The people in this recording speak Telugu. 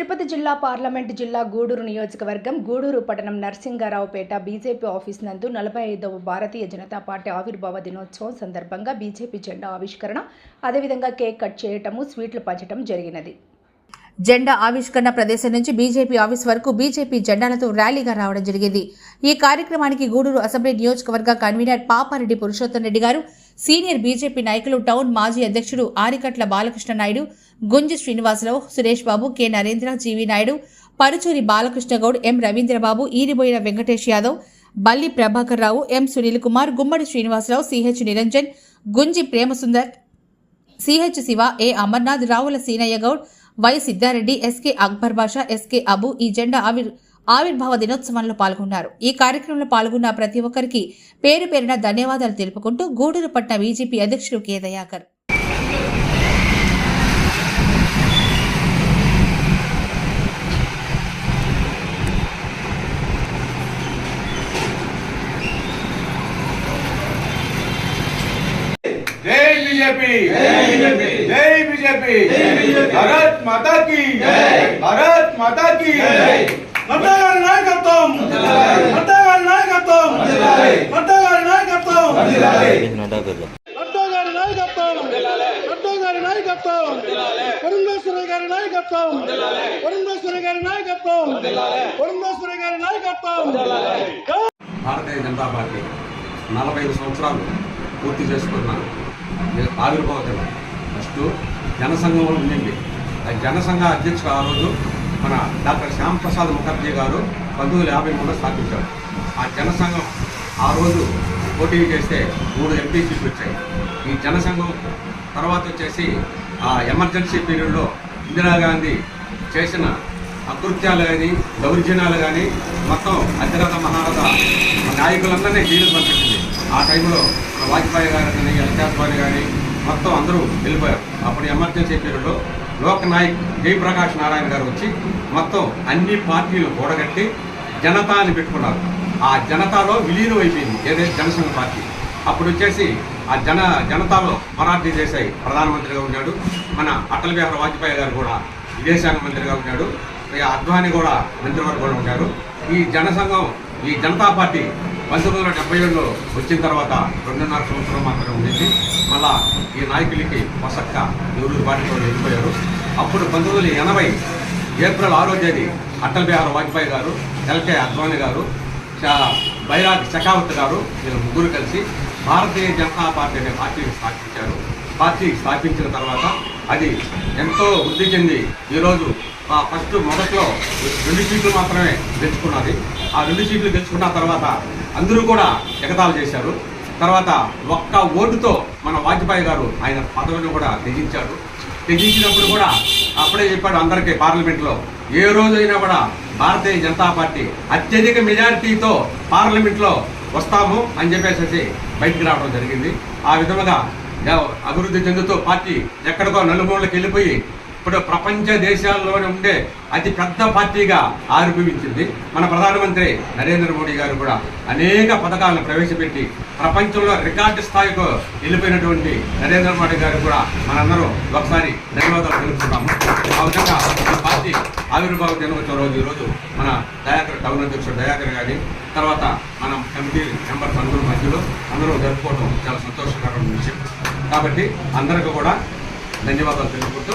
తిరుపతి జిల్లా పార్లమెంటు జిల్లా గూడూరు నియోజకవర్గం గూడూరు పట్టణం నరసింగారావుపేట బీజేపీ ఆఫీస్ నందు నలభై ఐదవ భారతీయ జనతా పార్టీ ఆవిర్భావ దినోత్సవం సందర్భంగా బీజేపీ జెండా ఆవిష్కరణ అదేవిధంగా కేక్ కట్ చేయటము స్వీట్లు పంచడం జరిగినది. జెండా ఆవిష్కరణ ప్రదేశం నుంచి బీజేపీ ఆఫీస్ వరకు బీజేపీ జెండాలతో ర్యాలీగా రావడం జరిగింది. ఈ కార్యక్రమానికి గూడూరు అసెంబ్లీ నియోజకవర్గ కన్వీనర్ పాపారెడ్డి పురుషోత్తం రెడ్డి గారు సీనియర్ బీజేపీ నాయకులు టౌన్ మాజీ అధ్యక్షుడు Arikatla Balakrishna Naidu Gunji Srinivasarao Suresh Babu K Narendra GV Naidu Paruchuri Balakrishna Goud M Ravindrababu Eriboyina Venkatesh Yadav Balli Prabhakar Rao M Sunil Kumar Gummadi Srinivasarao CH Niranjan Gunji Premasundar CH Shiva A Amarnath Ravula Seenaiah Goud Y Siddareddy SK Akbar Basha SK Abu ఈ జెండా ఆవిర్ ఆవిర్భావ దినోత్సవంలో పాల్గొన్నారు. ఈ కార్యక్రమంలో పాల్గొన్న ప్రతి ఒక్కరికి పేరు పేరున ధన్యవాదాలు తెలుపుకుంటూ గూడూరుపట్న బీజేపీ అధ్యక్షుడు K Dayakar. BJP. Bharatiya Janata Party నలభై ఐదు సంవత్సరాలు పూర్తి చేసుకున్నాను ఆవిర్భావ దినం ఫస్ట్ జనసంఘంలో ఉండింది ఆ జనసంఘ అధ్యక్షుడు ఆ రోజు మన డాక్టర్ శ్యాంప్రసాద్ ముఖర్జీ గారు పంతొమ్మిది యాభై మూడులో స్థాపించారు. ఆ జనసంఘం ఆ రోజు పోటీ చేస్తే మూడు ఎంపీ సీట్లు వచ్చాయి. ఈ జనసంఘం తర్వాత వచ్చేసి ఆ ఎమర్జెన్సీ పీరియడ్లో ఇందిరాగాంధీ చేసిన అకృత్యాలు కానీ దౌర్జన్యాలు కానీ మొత్తం అతిరథ మహారథ నాయకులందరినీ జైలు పంపించింది ఆ టైంలో వాజ్పేయి గారు కానీ మొత్తం అందరూ వెళ్ళిపోయారు. అప్పుడు ఎమర్జెన్సీ పీరియడ్లో లోక్ నాయక్ జయప్రకాష్ నారాయణ గారు వచ్చి మొత్తం అన్ని పార్టీలు కూడగట్టి జనతా అని పెట్టుకున్నారు. ఆ జనతాలో విలీనం అయిపోయింది ఏదైతే జనసంఘ పార్టీ. అప్పుడు వచ్చేసి ఆ జన జనతాలో మరాఠీ దేశాయ్ ప్రధానమంత్రిగా ఉన్నాడు. మన అటల్ బిహారీ వాజ్పేయి గారు కూడా విదేశాంగ మంత్రిగా ఉన్నాడు. ఇక అద్వానీ కూడా మంత్రివర్గంలో ఉంటారు ఈ జనసంఘం ఈ జనతా పార్టీ పంతొమ్మిది వందల డెబ్బై ఏడులో వచ్చిన తర్వాత రెండున్నర సంవత్సరం మాత్రమే ఉండింది. మళ్ళా ఈ నాయకులకి వసక్క ఎవరు పార్టీలో వెళ్ళిపోయారు అప్పుడు పంతొమ్మిది వందల ఎనభై ఏప్రిల్ ఆరో తేదీ అటల్ బిహారీ వాజ్పేయి గారు ఎల్కే అద్వానీ గారు బైరాగ్ షెకావత్ గారు వీళ్ళు ముగ్గురు కలిసి భారతీయ జనతా పార్టీ అనే పార్టీని స్థాపించారు. పార్టీ స్థాపించిన తర్వాత అది ఎంతో వృద్ధి చెంది ఈరోజు ఆ ఫస్ట్ మొదట్లో రెండు సీట్లు మాత్రమే గెలుచుకున్నది. ఆ రెండు సీట్లు గెలుచుకున్న తర్వాత అందరూ కూడా ఎగతాలు చేశారు. తర్వాత ఒక్క ఓటుతో మన వాజ్పేయి గారు ఆయన పదవిని కూడా త్యజించాడు త్యజించినప్పుడు కూడా అప్పుడే చెప్పాడు అందరికీ పార్లమెంట్లో ఏ రోజైనా కూడా భారతీయ జనతా పార్టీ అత్యధిక మెజారిటీతో పార్లమెంట్లో వస్తాము అని చెప్పేసి బయటికి రావడం జరిగింది. ఆ విధముగా అభివృద్ధి చెందుతూ పార్టీ ఎక్కడికో నలుమూలకి వెళ్ళిపోయి ఇప్పుడు ప్రపంచ దేశాల్లోనే ఉండే అతి పెద్ద పార్టీగా ఆవిర్భవించింది మన ప్రధానమంత్రి నరేంద్ర మోడీ గారు కూడా. అనేక పథకాలను ప్రవేశపెట్టి ప్రపంచంలో రికార్డు స్థాయికి వెళ్ళిపోయినటువంటి నరేంద్ర మోడీ గారు కూడా మనందరూ ఒకసారి ధన్యవాదాలు తెలుపుతున్నాము ఆ విధంగా ఈ పార్టీ ఆవిర్భావ దినోత్సవం రోజు ఈరోజు మన దయాకర్ టౌన్ అధ్యక్షుడు దయాకర్ గారి తర్వాత మనం కమిటీ మెంబర్స్ అందరూ మధ్యలో అందరూ జరుపుకోవడం చాలా సంతోషకరమైన విషయం. కాబట్టి అందరికీ కూడా ధన్యవాదాలు తెలుపుకుంటూ